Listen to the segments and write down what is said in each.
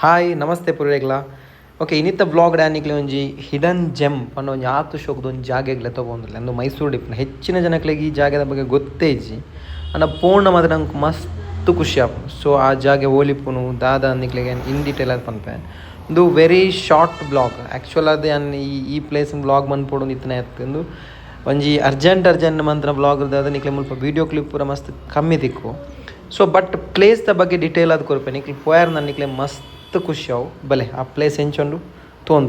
Hi ನಮಸ್ತೆ ಪುರೇಗ್ಲ okay ಇನ್ನಿತ್ತ blog ಡ್ಯಾನಿಕ್ಲೆ ಒಂಜಿ hidden GeM ಪಂಡ ಒಂಜಿ ಆತು ಶೋಕದ ಒಂದು ಜಾಗೆಗ್ಲೆ ತೊಗೊಂಡಿಲ್ಲ ಅಂದು ಮೈಸೂರು ಡಿಪ್ನ ಹೆಚ್ಚಿನ ಜನಕ್ಲೆಗ್ ಈ ಜಾಗದ ಬಗ್ಗೆ ಗೊತ್ತೇಜಿ ಇಜ್ಜಿ. ಪೂರ್ಣ ಮಾತ್ರ ನಂಗೆ ಮಸ್ತ್ ಖುಷಿ ಆಪು. ಸೊ ಆ ಜಾಗೆ ಓಲಿಪುನು ದಾದ ಅನ್ನಿಕ್ಲೆಗೆ ಇನ್ ಡೀಟೇಲ್ ಅದು ಪನ್ಪೆ. ಒಂದು ವೆರಿ ಶಾರ್ಟ್ ಬ್ಲಾಗ್ ಆ್ಯಕ್ಚುಲ್ ಅದು ಅನ್ ಈ ಈ ಪ್ಲೇಸ್ ಬ್ಲಾಗ್ ಮನ್ಪೊಡು ಇತ್ತನೆ ಎತ್ತಂದು ಒಂಜಿ ಅರ್ಜೆಂಟ್ ಅರ್ಜೆಂಟ್ ಮಂತ್ರ ಬ್ಲಾಗ್ ಇರ್ದಾದ ನಿಕ್ಲೆ ಮುಲ್ಪ ವಿಡಿಯೋ ಕ್ಲಿಪ್ ಪೂರ ಮಸ್ತ್ ಕಮ್ಮಿ ತಿಕ್ಕು ಸೊ ಬಟ್ ಪ್ಲೇಸ್ದ ಬಗ್ಗೆ ಡಿಟೇಲ್ ಅದು ಕೊರ್ಪೆ. ನಿಕ್ಲೆ ಪೋಯರ್ ನನ್ನಿಕ್ಲೆ ಮಸ್ತ್ ಖುಷಿ ಅವು ಬಲೆ ಆ ಪ್ಲೇಸ್ ಹೆಂಚೊಂಡು ತೊಗೊಂಡು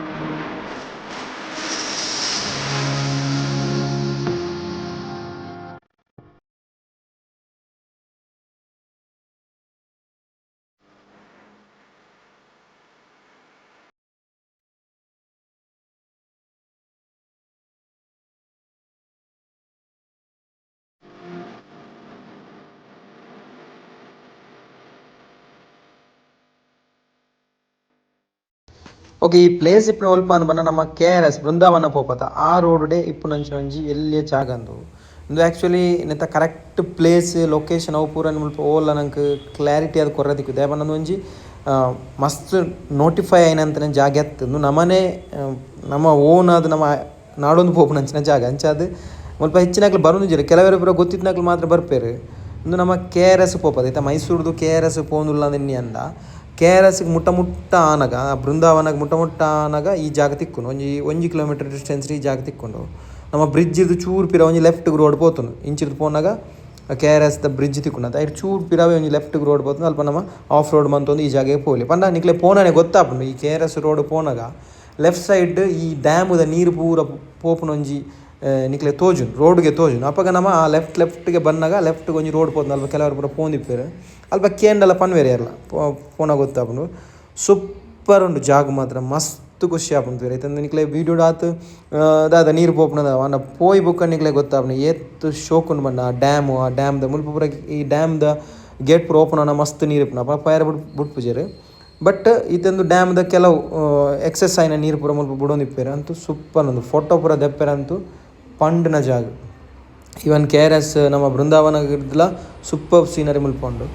ಓಕೆ ಈ ಪ್ಲೇಸ್ ಇಪ್ಪು ಒಲ್ಪ ಬಂದ ನಮ್ಮ ಕೆ ಆರ್ ಎಸ್ ಬೃಂದಾವನ ಪೋಪತ ಆ ರೋಡ್ ಇಪ್ಪು ನಂಚಿ ಎಲ್ಲಿಯ ಜಾಗ ಅಂದು ಆಕ್ಚುಲಿ ಆ್ಯಕ್ಚುಲಿ ನೆತ್ತ ಕರೆಕ್ಟ್ ಪ್ಲೇಸ್ ಲೊಕೇಶನ್ ಅವು ಪೂರ ಮುಲ್ಪ ಓಲ್ಲ ನಂಗೆ ಕ್ಲಾರಿಟಿ ಅದು ಕೊರ್ರದಿಕ್ಕು ದೇವನೊಂದು ಒಂಜಿ ಮಸ್ತ್ ನೋಟಿಫೈ ಆಯ್ನಂತನೇ ಜಾಗ ಎತ್ತು. ಇಂದು ನಮ್ಮನೆ ನಮ್ಮ ಓನ್ ಅದು ನಮ್ಮ ನಾಡೊಂದು ಪೋಪುನಂಚಿನ ಜಾಗ. ಅಂಚ ಅದು ಮುಲ್ಪ ಹೆಚ್ಚಿನಾಗ್ಲು ಬರೋದಿಲ್ಲ ಕೆಲವರ ಪೂರ ಗೊತ್ತಿದ್ನಾಗ್ಲು ಮಾತ್ರ ಬರ್ಪೇರು. ಇಂದು ನಮ್ಮ ಕೆ ಆರ್ ಎಸ್ ಪೋಪದ ಆಯ್ತಾ ಮೈಸೂರ್ದು ಕೆ ಆರ್ ಎಸ್ ಪೋಂದುಲ್ಲ ನಿನ್ನೆ ಅಂದ. ಕೆ ಆರ್ ಎಸ್ಗೆ ಮುಟ್ಟ ಮುಟ್ಟ ಆನಗ ಬೃಂದಾವನಗೆ ಮುಟ್ಟ ಮುಟ್ಟ ಆನಗ ಈ ಜಾಗ ತಿಕ್ಕೊಂಡು, ಒಂಜಿ ಒಂಜಿ ಕಿಲೋಮೀಟರ್ ಡಿಸ್ಟೆನ್ಸ್ ಈ ಜಾಗ ತಿಕ್ಕೊಂಡು. ನಮ್ಮ ಬ್ರಿಡ್ಜ್ ಇದು ಚೂರು ಪಿರ ಒಂಜಿ ಲೆಫ್ಟ್ಗೆ ರೋಡ್ ಪೋತುಂಡು. ಇಂಚಿರ್ದು ಪೋನಾಗ ಕೆ ಆರ್ ಎಸ್ ದ ಬ್ರಿಡ್ಜ್ ತಿಕ್ಕೊಂಡು. ಅಂತ ಐಟ್ ಚೂರು ಪಿರಾವೆ ಒಂಜಿ ಲೆಫ್ಟ್ಗೆ ರೋಡ್ ಪೋತುಂಡು. ಅಲ್ಪ ನಮ್ಮ ಆಫ್ ರೋಡ್ ಮಂತೊಂದು ಈ ಜಾಗಗೆ ಪೋಲಿ. ಪಂಡ ನಿಕ್ಲೆ ಪೋನಾನೆ ಗೊತ್ತಾಪುಂಡು. ಈ ಕೆ ಆರ್ ಎಸ್ ರೋಡ್ ಪೋನಾಗ ಲೆಫ್ಟ್ ಸೈಡ್ ಈ ಡ್ಯಾಮುದ ನೀರು ಪೂರ ಪೋಪುನೊಂಜಿ ನಿಕ್ಲೆ ತೋಜುನ್, ರೋಡ್ಗೆ ತೋಜುನ್. ಅಪ್ಪಗ ನಮ್ಮ ಆ ಲೆಫ್ಟ್ ಲೆಫ್ಟ್ಗೆ ಬಂದಾಗ ಲೆಫ್ಟ್ಗೆ ಒಂಜಿ ರೋಡ್ ಪೋದ್ ಅಲ್ಪ ಕೆಲವರು ಪೂರ ಪೋಂದಿಪ್ಪೇರು ಅಲ್ಪ ಕೇಂಡಲ ಪನ್ವೇರೆ ಅಲ್ಲ ಪೋನ ಗೊತ್ತಾಪುಂಡು ಸೂಪರ್ ಉಂಡು ಜಾಗ ಮಾತ್ರ. ಮಸ್ತ್ ಖುಷಿ ಆಪುಂಡು ಐತಂದ್ರೆ ನಿಕ್ಲೆ ವೀಡಿಯೋ ಆತು ದಾದ ನೀರು ಪೋಪುನದ. ಅವನ ಪೋಯ್ ಬುಕ್ಕ ನಿಕ್ಲೆ ಗೊತ್ತಾಪುಂಡು. ಏತ್ ಶೋಕುಂಡು ಬಂಡ ಆ ಡ್ಯಾಮ್, ಆ ಡ್ಯಾಮ್ದ. ಮುಲ್ಪ ಪೂರ ಈ ಡ್ಯಾಮ್ದ ಗೇಟ್ ಪೂರ ಓಪನ್ ಆನ ಮಸ್ತ್ ನೀರು ಇಪ್ಪನ ಅಪ್ಪ ಪೈರ ಬಿಟ್ ಬಿಟ್ಪುಜೇರು ಬಟ್ ಡ್ಯಾಮ್ ಡ್ಯಾಮ್ದ ಕೆಲವು ಎಕ್ಸಸ್ ಆಯ್ನ ನೀರು ಪೂರ ಮುಲ್ಪ ಬಿಡೋಂದಿಪ್ಪೇರು. ಅಂತೂ ಸೂಪರ್ ಒಂದು ಫೋಟೋ ಪೂರ ದೆಪ್ಪೆರಂತೂ ಪಂಡ್ನ ಜಾಗ. ಇವನ್ ಕೆ ಆರ್ ಎಸ್ ನಮ್ಮ ಬೃಂದಾವನಗಿರ್ದಲ ಸೂಪರ್ ಸೀನರಿ ಮುಲ್ಪೊಂಡು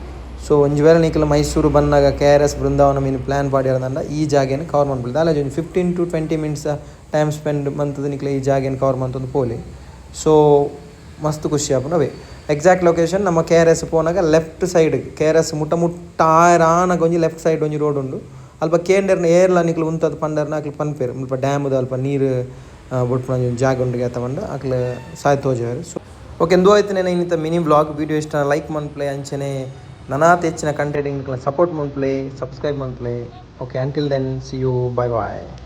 ಸೊ ಒಂಜಿ ವೇಳೆ ನಿಖಲ ಮೈಸೂರು ಬಂದಾಗ ಕೆ ಆರ್ ಎಸ್ ಬೃಂದಾವನ ಮೀನು ಪ್ಲ್ಯಾನ್ ಪಾಡ್ಯಾರಂದ ಈ ಜಾಗೇನು ಕವರ್ ಮಾಡ್ಬಿಡ್ದು. ಅಲ್ಲ ಒಂದು fifteen to twenty minutes time spend ಮಂತದ ನಿಖಲ ಈ ಜಾಗೇನು ಕವರ್ ಮಂತೊಂದು ಪೋಲಿ. ಸೊ ಮಸ್ತ್ ಖುಷಿ ಆಪುಂಡು ಅವೇ ಎಕ್ಸಾಕ್ಟ್ ಲೊಕೇಶನ್ ನಮ್ಮ K R S ಪೋನಾಗ left side K R S ಮುಟ್ಟ ಮುಟ್ಟ ಆರಾನಾಗ ಒಂಜಿ ಲೆಫ್ಟ್ ಸೈಡ್ ಒಂಜಿ ರೋಡ್ ಉಂಡು. ಅಲ್ಪ ಕೇಂಡರ್ನ ಏರ್ಲ ನಿಕ್ಲು ಉಂತದ ಪಂಡರ್ನ ಅಕ್ಲು ಪನ್ಪೇರು ಮುಲ್ಪ ಡ್ಯಾಮ್ದು ಅಲ್ಪ ನೀರು ಬುಟ್ಪುನ ಒಂಜಿ ಜಾಗ ಉಂಡು ತಗೊಂಡು ಅಕ್ಲು ಸಾಯ್ ತೋಜಾರು ಸೊ ಓಕೆ ಎಂದೂ ಆಯ್ತು ನಾನು ಇನ್ನಿತ ಮಿನಿ ಬ್ಲಾಗ್ ವೀಡಿಯೋ ಇಷ್ಟ ಲೈಕ್ ಮನ್ಪ್ಲೆ ಅಂಚನೆ ನನಾತ್ ಹೆಚ್ಚಿನ ಕಂಟೆಂಟ್ ಸಪೋರ್ಟ್ ಮನ್ಪ್ಲೆ subscribe ಮನ್ಪ್ಲೆ okay until then see you bye bye